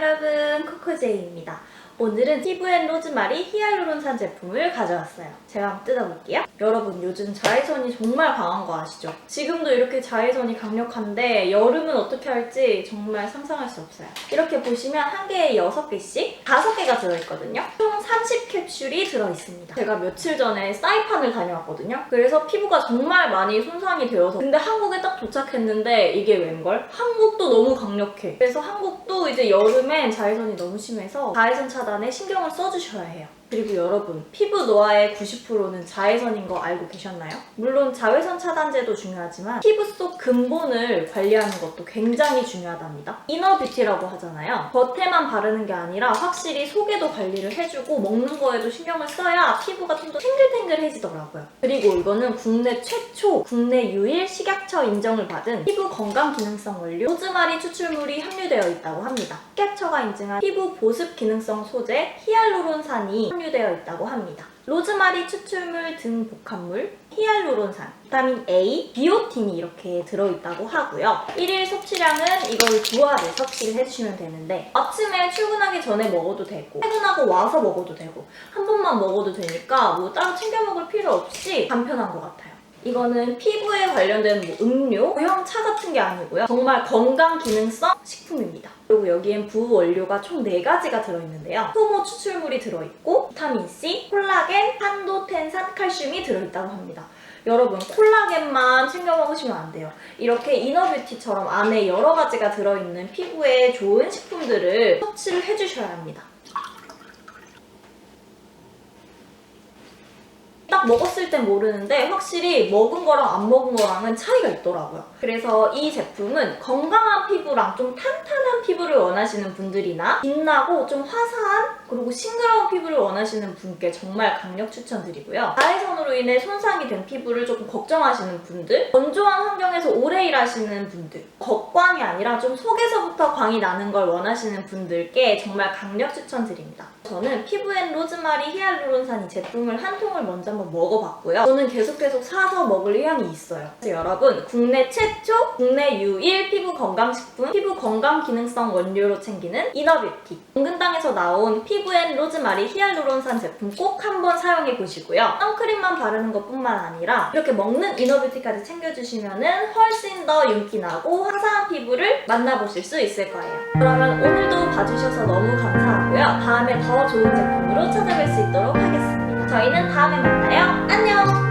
여러분 코코제이입니다. 오늘은 피부앤 로즈마리 히알루론산 제품을 가져왔어요. 제가 한번 뜯어볼게요. 여러분 요즘 자외선이 정말 강한 거 아시죠? 지금도 이렇게 자외선이 강력한데 여름은 어떻게 할지 정말 상상할 수 없어요. 이렇게 보시면 한 개에 6개씩 5개가 들어있거든요. 총 30캡슐이 들어있습니다. 제가 며칠 전에 사이판을 다녀왔거든요. 그래서 피부가 정말 많이 손상이 되어서 근데 한국에 딱 도착했는데 이게 웬걸? 한국도 너무 강력해. 그래서 한국도 이제 여름엔 자외선이 너무 심해서 자외선 차단 에 신경을 써주셔야 해요. 그리고 여러분, 피부 노화의 90%는 자외선인 거 알고 계셨나요? 물론 자외선 차단제도 중요하지만 피부 속 근본을 관리하는 것도 굉장히 중요하답니다. 이너 뷰티라고 하잖아요. 겉에만 바르는 게 아니라 확실히 속에도 관리를 해주고 먹는 거에도 신경을 써야 피부가 좀 더 탱글탱글해지더라고요. 그리고 이거는 국내 최초, 국내 유일 식약처 인정을 받은 피부 건강 기능성 원료 로즈마리 추출물이 함유되어 있다고 합니다. 식약처가 인증한 피부 보습 기능성 소재 히알루론산이 함유되어 있다고 합니다. 로즈마리 추출물 등 복합물, 히알루론산, 비타민 A, 비오틴이 이렇게 들어있다고 하고요. 1일 섭취량은 이걸 두 알을 섭취를 해주시면 되는데 아침에 출근하기 전에 먹어도 되고 퇴근하고 와서 먹어도 되고 한 번만 먹어도 되니까 뭐 따로 챙겨 먹을 필요 없이 간편한 것 같아요. 이거는 피부에 관련된 뭐 음료, 모형 차 같은 게 아니고요. 정말 건강 기능성 식품입니다. 그리고 여기엔 부 원료가 총 4가지가 들어있는데요. 효모 추출물이 들어있고 비타민C, 콜라겐, 판도텐산, 칼슘이 들어있다고 합니다. 여러분 콜라겐만 챙겨 먹으시면 안 돼요. 이렇게 이너뷰티처럼 안에 여러 가지가 들어있는 피부에 좋은 식품들을 섭취를 해주셔야 합니다. 딱 먹었을 땐 모르는데 확실히 먹은 거랑 안 먹은 거랑은 차이가 있더라고요. 그래서 이 제품은 건강한 피부랑 좀 탄탄한 피부를 원하시는 분들이나 빛나고 좀 화사한 그리고 싱그러운 피부를 원하시는 분께 정말 강력 추천드리고요. 자외선으로 인해 손상이 된 피부를 조금 걱정하시는 분들, 건조한 환경에서 오래 일하시는 분들, 겉광이 아니라 좀 속에서부터 광이 나는 걸 원하시는 분들께 정말 강력 추천드립니다. 저는 피부앤 로즈마리 히알루론산 이 제품을 한 통을 먼저 한번 먹어봤고요. 저는 계속 계속 사서 먹을 의향이 있어요. 그래서 여러분 국내 최초, 국내 유일 피부 건강식품, 피부 건강 기능성 원료로 챙기는 이너뷰티 은근당에서 나온 피부앤 로즈마리 히알루론산 제품 꼭 한번 사용해 보시고요. 선크림만 바르는 것뿐만 아니라 이렇게 먹는 이너뷰티까지 챙겨주시면은 훨씬 더 윤기나고 화사한 피부를 만나보실 수 있을 거예요. 그러면 오늘도 봐주셔서 너무 감사하 고요. 다음에 더 좋은 제품으로 찾아뵐 수 있도록 하겠습니다. 저희는 다음에 만나요. 안녕!